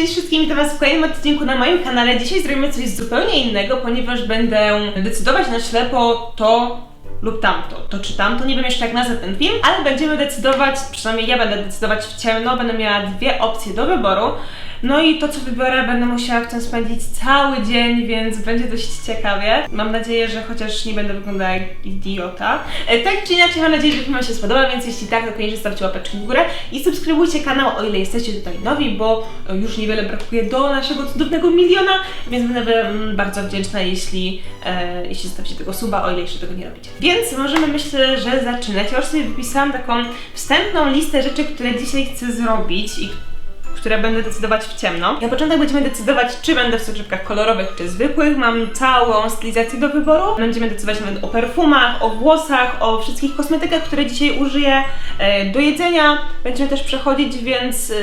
cześć wszystkim, witam was w kolejnym odcinku na moim kanale. Dzisiaj zrobimy coś zupełnie innego, ponieważ będę decydować na ślepo to lub tamto. To czy tamto, nie wiem jeszcze jak nazwać ten film, ale będziemy decydować, przynajmniej ja będę decydować w ciemno, będę miała dwie opcje do wyboru. No i to, co wybiorę, będę musiała w tym spędzić cały dzień, więc będzie dość ciekawie. Mam nadzieję, że chociaż nie będę wyglądała jak idiota. E, Tak czy inaczej, mam nadzieję, że film się spodoba, więc jeśli tak, to koniecznie stawcie łapeczki w górę i subskrybujcie kanał, o ile jesteście tutaj nowi, bo e, już niewiele brakuje do naszego cudownego miliona, więc będę mm, bardzo wdzięczna, jeśli, e, jeśli zostawicie tego suba, o ile jeszcze tego nie robicie. Więc możemy, myślę, że zaczynać. Ja już sobie wypisałam taką wstępną listę rzeczy, które dzisiaj chcę zrobić i które będę decydować w ciemno. Na początek będziemy decydować, czy będę w soczewkach kolorowych, czy zwykłych. Mam całą stylizację do wyboru. Będziemy decydować nawet o perfumach, o włosach, o wszystkich kosmetykach, które dzisiaj użyję. E, Do jedzenia będziemy też przechodzić, więc e,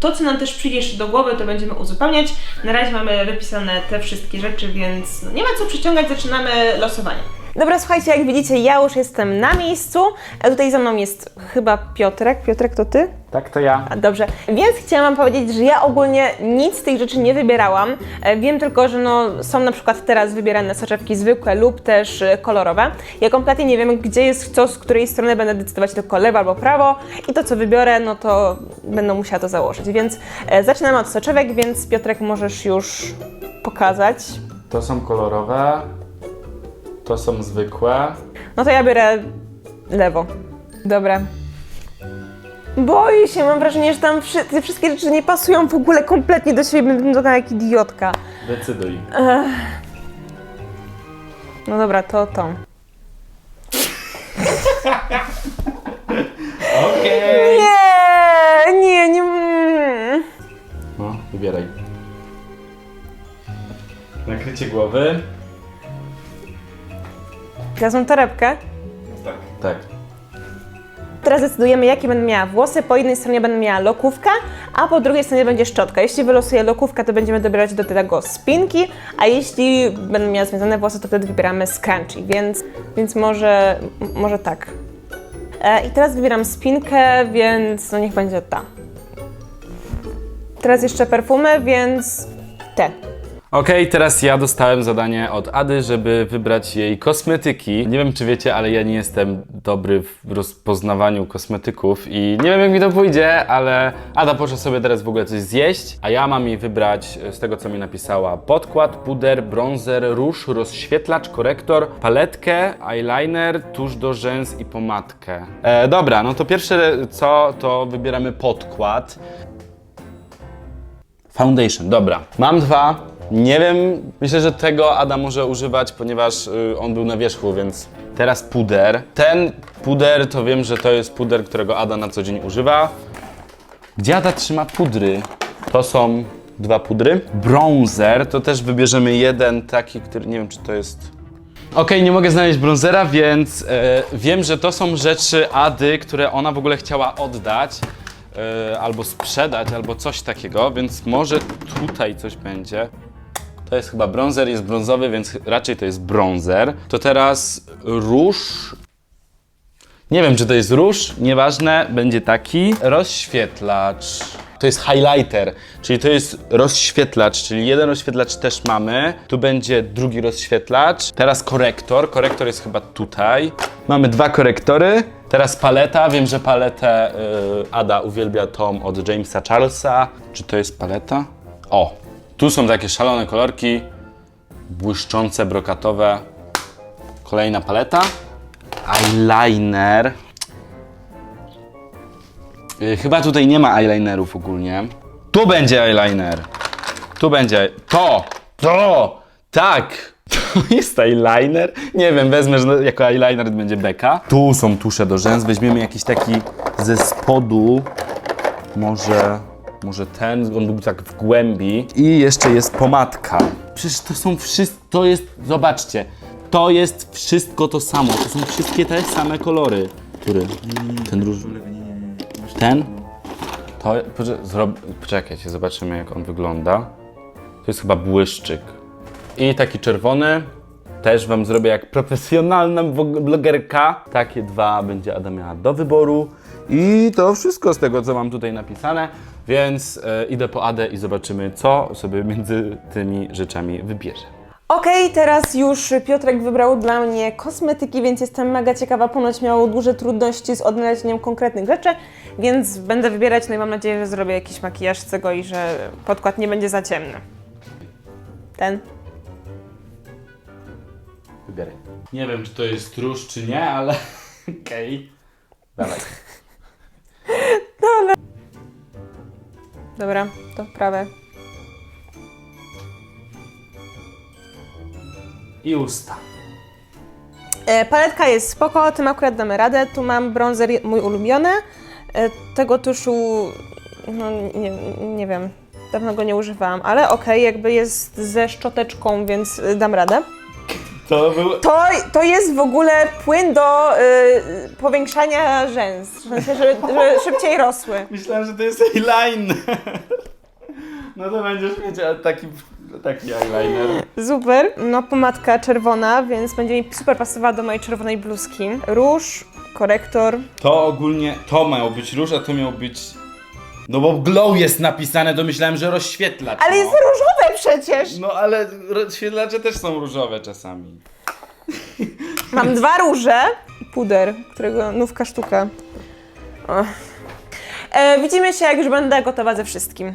to, co nam też przyjdzie jeszcze do głowy, to będziemy uzupełniać. Na razie mamy wypisane te wszystkie rzeczy, więc no, nie ma co przyciągać, zaczynamy losowanie. Dobra, słuchajcie, jak widzicie, ja już jestem na miejscu. Tutaj za mną jest chyba Piotrek. Piotrek, to ty? Tak, to ja. A, Dobrze, więc chciałam wam powiedzieć, że ja ogólnie nic z tych rzeczy nie wybierałam. E, Wiem tylko, że no, są na przykład teraz wybierane soczewki zwykłe lub też e, kolorowe. Ja kompletnie nie wiem, gdzie jest co, z której strony będę decydować tylko lewo albo prawo i to, co wybiorę, no to będę musiała to założyć. Więc e, zaczynamy od soczewek, więc Piotrek możesz już pokazać. To są kolorowe, to są zwykłe. No to ja biorę lewo. Dobra. Boję się, mam wrażenie, że tam wszy- te wszystkie rzeczy nie pasują w ogóle kompletnie do siebie, będę wyglądała jak idiotka. Decyduj. No dobra, to to. Okej. Nie, nie, nie. mm. No, wybieraj. Nakrycie głowy. Teraz mam torebkę. Tak. Tak. Teraz decydujemy, jakie będę miała włosy. Po jednej stronie będę miała lokówkę, a po drugiej stronie będzie szczotka. Jeśli wylosuję lokówkę, to będziemy dobierać do tego spinki, a jeśli będę miała związane włosy, to wtedy wybieramy scrunchie, więc, więc może, może tak. E, I teraz wybieram spinkę, więc no niech będzie ta. Teraz jeszcze perfumy, więc te. Okej, teraz ja dostałem zadanie od Ady, żeby wybrać jej kosmetyki. Nie wiem, czy wiecie, ale ja nie jestem dobry w rozpoznawaniu kosmetyków i nie wiem, jak mi to pójdzie, ale Ada poszła sobie teraz w ogóle coś zjeść, a ja mam jej wybrać e, z tego, co mi napisała podkład, puder, bronzer, róż, rozświetlacz, korektor, paletkę, eyeliner, tusz do rzęs i pomadkę. E, dobra, no to pierwsze co, to wybieramy podkład. Foundation, dobra. Mam dwa. Nie wiem, myślę, że tego Ada może używać, ponieważ y, on był na wierzchu, więc teraz puder. Ten puder to wiem, że to jest puder, którego Ada na co dzień używa. Gdzie Ada trzyma pudry? To są dwa pudry. Bronzer to też wybierzemy jeden taki, który nie wiem, czy to jest. Okej, nie mogę znaleźć bronzera, więc e, wiem, że to są rzeczy Ady, które ona w ogóle chciała oddać e, albo sprzedać, albo coś takiego, więc może tutaj coś będzie. To jest chyba bronzer, jest brązowy, więc raczej to jest bronzer. To teraz róż. Nie wiem, czy to jest róż, nieważne, będzie taki. Rozświetlacz. To jest highlighter, czyli to jest rozświetlacz, czyli jeden rozświetlacz też mamy. Tu będzie drugi rozświetlacz. Teraz korektor. Korektor jest chyba tutaj. Mamy dwa korektory. Teraz paleta. Wiem, że paletę y, Ada uwielbia tą od Jamesa Charlesa. Czy to jest paleta? O, tu są takie szalone kolorki. Błyszczące, brokatowe. Kolejna paleta. Eyeliner. Y, Chyba tutaj nie ma eyelinerów ogólnie. Tu będzie eyeliner. Tu będzie. To! To! Tak! To jest eyeliner? Nie wiem, wezmę, że jako eyeliner będzie beka. Tu są tusze do rzęs. Weźmiemy jakiś taki ze spodu. Może. Może ten, on był tak w głębi. I jeszcze jest pomadka. Przecież to są wszystko. To jest. Zobaczcie. To jest wszystko to samo. To są wszystkie te same kolory. Który? Ten róż. Ten? To, zrob... Poczekajcie, zobaczymy jak on wygląda. To jest chyba błyszczyk. I taki czerwony. Też wam zrobię jak profesjonalna blogerka. Takie dwa będzie Ada miała do wyboru. I to wszystko z tego, co mam tutaj napisane. Więc e, idę po Adę i zobaczymy, co sobie między tymi rzeczami wybierze. Okej, teraz już Piotrek wybrał dla mnie kosmetyki, więc jestem mega ciekawa. Ponoć miał duże trudności z odnalezieniem konkretnych rzeczy, więc będę wybierać. No i mam nadzieję, że zrobię jakiś makijaż z tego i że podkład nie będzie za ciemny. Ten. Wybieraj. Nie wiem, czy to jest róż, czy nie, ale okej. Dawaj. Dobra, to prawe. I usta. E, paletka jest spoko, tym akurat damy radę. Tu mam bronzer je- mój ulubiony. E, tego tuszu, no nie, nie wiem, dawno go nie używałam, ale okej, jakby jest ze szczoteczką, więc y, dam radę. To był... To, to jest w ogóle płyn do y, powiększania rzęs, w sensie, żeby, żeby szybciej rosły. Myślałem, że to jest eyeliner. No to będziesz mieć taki, taki eyeliner. Super. No pomadka czerwona, więc będzie mi super pasowała do mojej czerwonej bluzki. Róż, korektor. To ogólnie, to miał być róż, a to miał być... No bo glow jest napisane, to myślałem, że rozświetlacz. Ale no. jest różowe przecież! No ale rozświetlacze też są różowe czasami. Mam dwa róże puder, którego nówka sztuka. O. E, widzimy się, jak już będę gotowa ze wszystkim.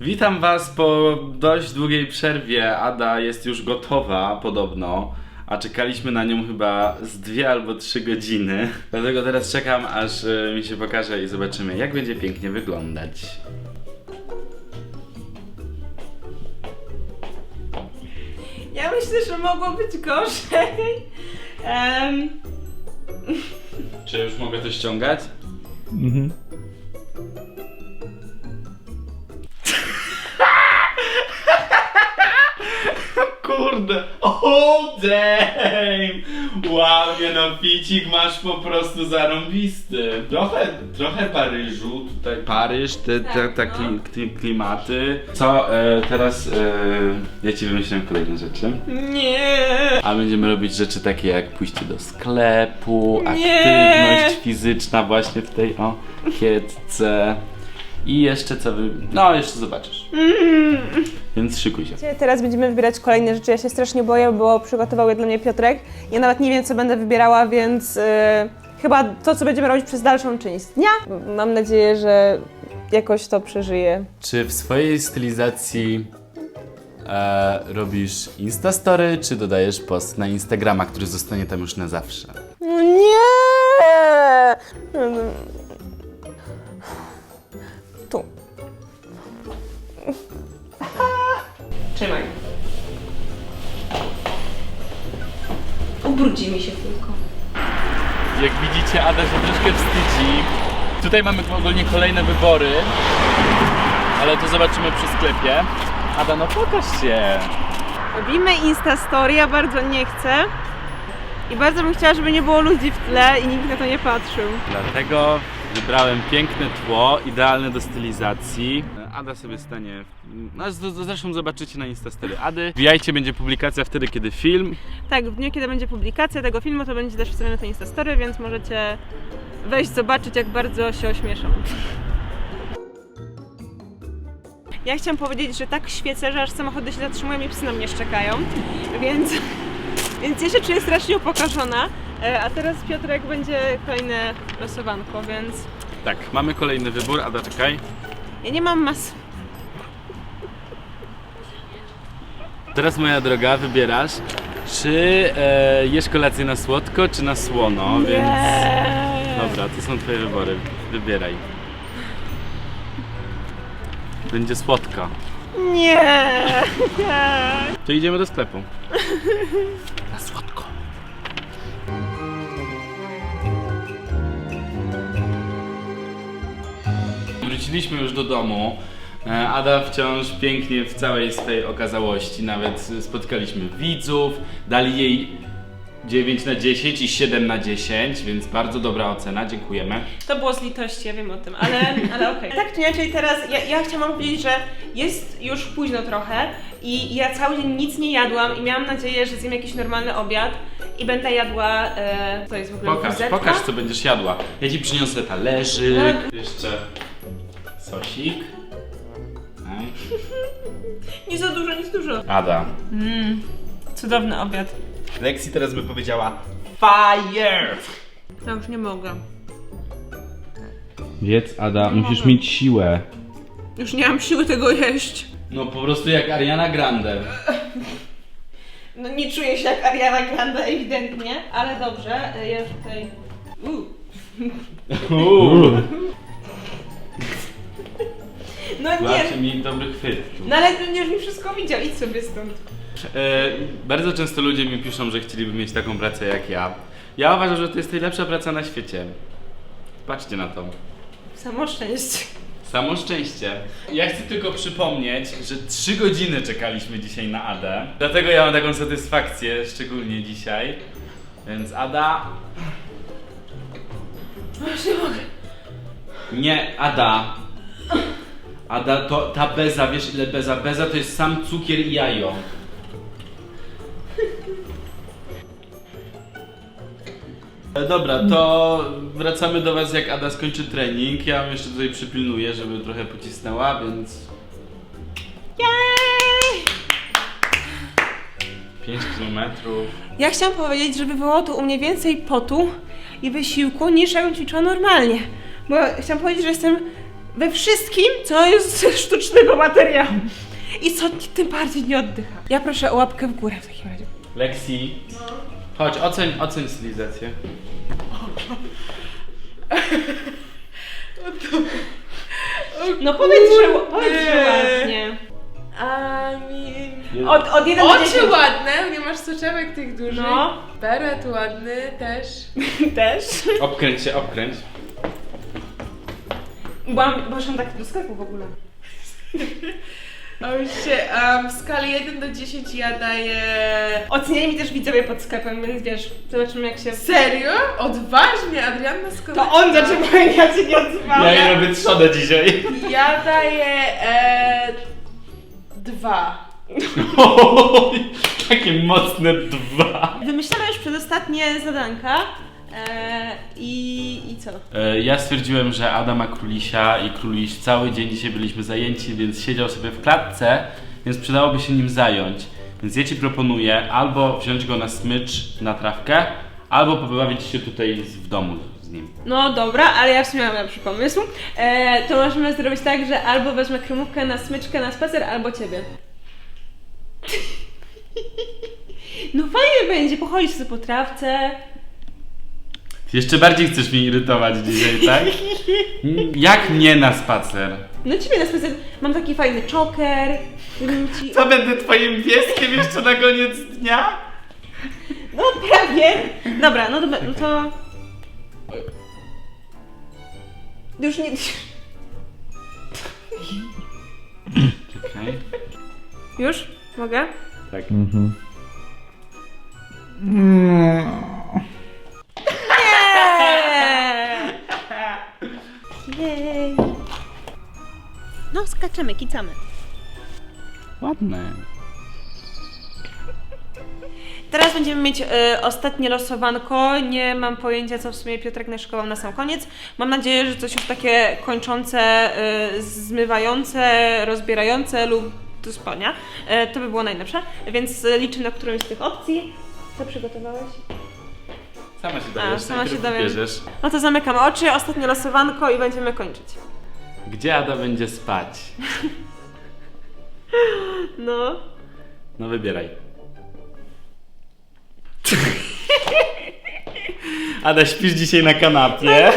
Witam Was po dość długiej przerwie. Ada jest już gotowa, podobno. A czekaliśmy na nią chyba z dwie albo trzy godziny. Dlatego teraz czekam, aż e, mi się pokaże i zobaczymy, jak będzie pięknie wyglądać. Ja myślę, że mogło być gorzej. Em, Czy już mogę to ściągać? Kurde, oh damn! Wow, nie no, ficik masz po prostu zarąbisty. Trochę, trochę Paryżu, tutaj Paryż, te, te, te Tak, kli, kli, klimaty. Co, e, teraz e, ja ci wymyśliłem kolejne rzeczy. nie. A będziemy robić rzeczy takie jak pójście do sklepu, aktywność fizyczna właśnie w tej o kietce. I jeszcze co wy... No, jeszcze zobaczysz. Więc szykuj się. Teraz będziemy wybierać kolejne rzeczy. Ja się strasznie boję, bo przygotował je dla mnie Piotrek. Ja nawet nie wiem, co będę wybierała, więc e, chyba to, co będziemy robić przez dalszą część dnia. Mam nadzieję, że jakoś to przeżyję. Czy w swojej stylizacji e, robisz Instastory, czy dodajesz post na Instagrama, który zostanie tam już na zawsze? No nie! Tu. Trzymaj. Ubrudzi mi się tylko. Jak widzicie, Ada się troszkę wstydzi. Tutaj mamy ogólnie kolejne wybory, ale to zobaczymy przy sklepie. Ada, no pokaż się. Robimy Instastory, ja bardzo nie chcę. I bardzo bym chciała, żeby nie było ludzi w tle i nikt na to nie patrzył. Dlatego wybrałem piękne tło, idealne do stylizacji. Ada sobie stanie. No, zresztą zobaczycie na Instastory Ady. Wbijajcie, będzie publikacja wtedy, kiedy film. Tak, w dniu, kiedy będzie publikacja tego filmu, to będzie też wstawione to Instastory, więc możecie wejść, zobaczyć, jak bardzo się ośmieszam. Ja chciałam powiedzieć, że tak świecę, że aż samochody się zatrzymują i psy na mnie szczekają, więc, więc ja się czuję strasznie upokorzona. E, A teraz Piotrek będzie kolejne losowanko, więc Tak, mamy kolejny wybór. Ada, czekaj. ja nie mam mas... Teraz moja droga, wybierasz, czy e, jesz kolację na słodko, czy na słono, więc... Dobra, to są twoje wybory. Wybieraj. Będzie słodko. Nie! Nie! To idziemy do sklepu. Wróciliśmy już do domu. E, Ada wciąż pięknie w całej swej okazałości. Nawet spotkaliśmy widzów, dali jej 9 na 10 i 7 na 10, więc bardzo dobra ocena, dziękujemy. To było z litości, ja wiem o tym, ale, ale okej. Tak czy inaczej teraz, ja, ja chciałam powiedzieć, że jest już późno trochę i ja cały dzień nic nie jadłam i miałam nadzieję, że zjem jakiś normalny obiad i będę jadła, e, to jest w ogóle Pokaż, pokaż co będziesz jadła. Ja ci przyniosę talerzyk. No. Jeszcze Sosik. Nie za dużo, nie za dużo. Ada. Mmm, cudowny obiad. Lexi teraz by powiedziała FIRE! Ja już nie mogę. Wiedz, Ada, Nie musisz mogę. mieć siłę. Już nie mam siły tego jeść. No po prostu jak Ariana Grande. No nie czuję się jak Ariana Grande ewidentnie, ale dobrze, e, ja już tutaj... Uuu. Uuu. No nie, mi dobry chwyt. tu. no ale będziesz mi wszystko widział, idź sobie stąd. E, bardzo często ludzie mi piszą, że chcieliby mieć taką pracę jak ja. Ja uważam, że to jest najlepsza praca na świecie. Patrzcie na to. Samo szczęście. Samo szczęście. Ja chcę tylko przypomnieć, że 3 godziny czekaliśmy dzisiaj na Adę. Dlatego ja mam taką satysfakcję, szczególnie dzisiaj. Więc Ada. Już nie mogę. Nie, Ada. Ada, to ta beza, wiesz ile beza? Beza to jest sam cukier i jajo. E, Dobra, to wracamy do Was jak Ada skończy trening. Ja ją jeszcze tutaj przypilnuję, żeby trochę pocisnęła, więc Jej! 5 kilometrów. Ja chciałam powiedzieć, że wywołało to u mnie więcej potu i wysiłku niż jakbym ćwiczyła normalnie. Bo chciałam powiedzieć, że jestem we wszystkim, co jest ze sztucznego materiału. I co tym bardziej nie oddycha. Ja proszę o łapkę w górę w takim razie. Lexi, chodź, oceń, oceń stylizację. No powiedz, że, powiedz, że ładnie. Amin. Od, od 1 do Oczy 10. ładne, nie masz soczewek tych dużych. No. Beret ładny też. Też. Obkręć się, obkręć. Byłam, poszłam tak do sklepu w ogóle. A już się, um, w skali 1 do 10 ja daję... Oceniali mi też widzowie pod sklepem, więc wiesz, zobaczymy jak się... Serio? Odważnie, Adrianna skoro... To on zaczął powiedzieć, ja się nie odzywałam. Ja jej robię trzodę dzisiaj. Ja daję... E, dwa. Takie mocne dwa. Wymyślamy już przedostatnie zadanka. E, i, I co? E, Ja stwierdziłem, że Ada ma królisia i króliś cały dzień dzisiaj byliśmy zajęci, więc siedział sobie w klatce, więc przydałoby się nim zająć. Więc ja ci proponuję albo wziąć go na smycz, na trawkę, albo pobawić się tutaj z- w domu z nim. No dobra, ale ja w sumie mam lepszy pomysł. E, to możemy zrobić tak, że albo wezmę kremówkę na smyczkę na spacer, albo ciebie. No fajnie będzie, pochodzić sobie po trawce. Jeszcze bardziej chcesz mnie irytować dzisiaj, tak? Mm, Jak nie na spacer? No ciebie na spacer. Mam taki fajny czoker. którym Ci... Co będę twoim pieskiem jeszcze na koniec dnia? No prawie. Dobra, no to... No to... Już nie... Okej. Już? Mogę? Tak. Jej! Skaczemy, kicamy. Ładne. Teraz będziemy mieć e, ostatnie losowanko. Nie mam pojęcia, co w sumie Piotrek naszykował na sam koniec. Mam nadzieję, że coś już takie kończące, e, zmywające, rozbierające lub do spania. E, to by było najlepsze. Więc e, liczę na którąś z tych opcji. Co przygotowałeś? Sama się A, dowiesz, sama najpierw się dowiem. wybierzesz. No to zamykam oczy, ostatnie losowanko i będziemy kończyć. Gdzie Ada będzie spać? No. No wybieraj. Ada, śpisz dzisiaj na kanapie.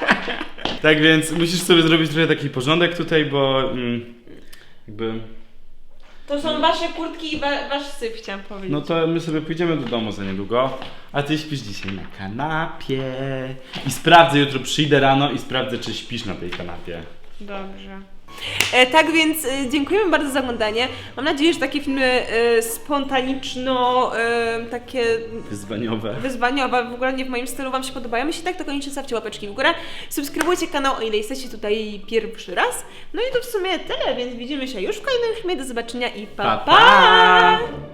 tak więc musisz sobie zrobić trochę taki porządek tutaj, bo mm, jakby... To są wasze kurtki i wa- wasz syf, chciałam powiedzieć. No to my sobie pójdziemy do domu za niedługo, a ty śpisz dzisiaj na kanapie. I sprawdzę, jutro przyjdę rano i sprawdzę, czy śpisz na tej kanapie. Dobrze. E, tak więc e, dziękujemy bardzo za oglądanie. Mam nadzieję, że takie filmy e, spontaniczno, takie Wyzwaniowe. wyzwaniowe, w ogóle nie w moim stylu Wam się podobają. Jeśli tak, to koniecznie stawcie łapeczki w górę. Subskrybujcie kanał, o ile jesteście tutaj pierwszy raz. No i to w sumie tyle, więc widzimy się już w kolejnym filmie. Do zobaczenia i Pa, pa! pa!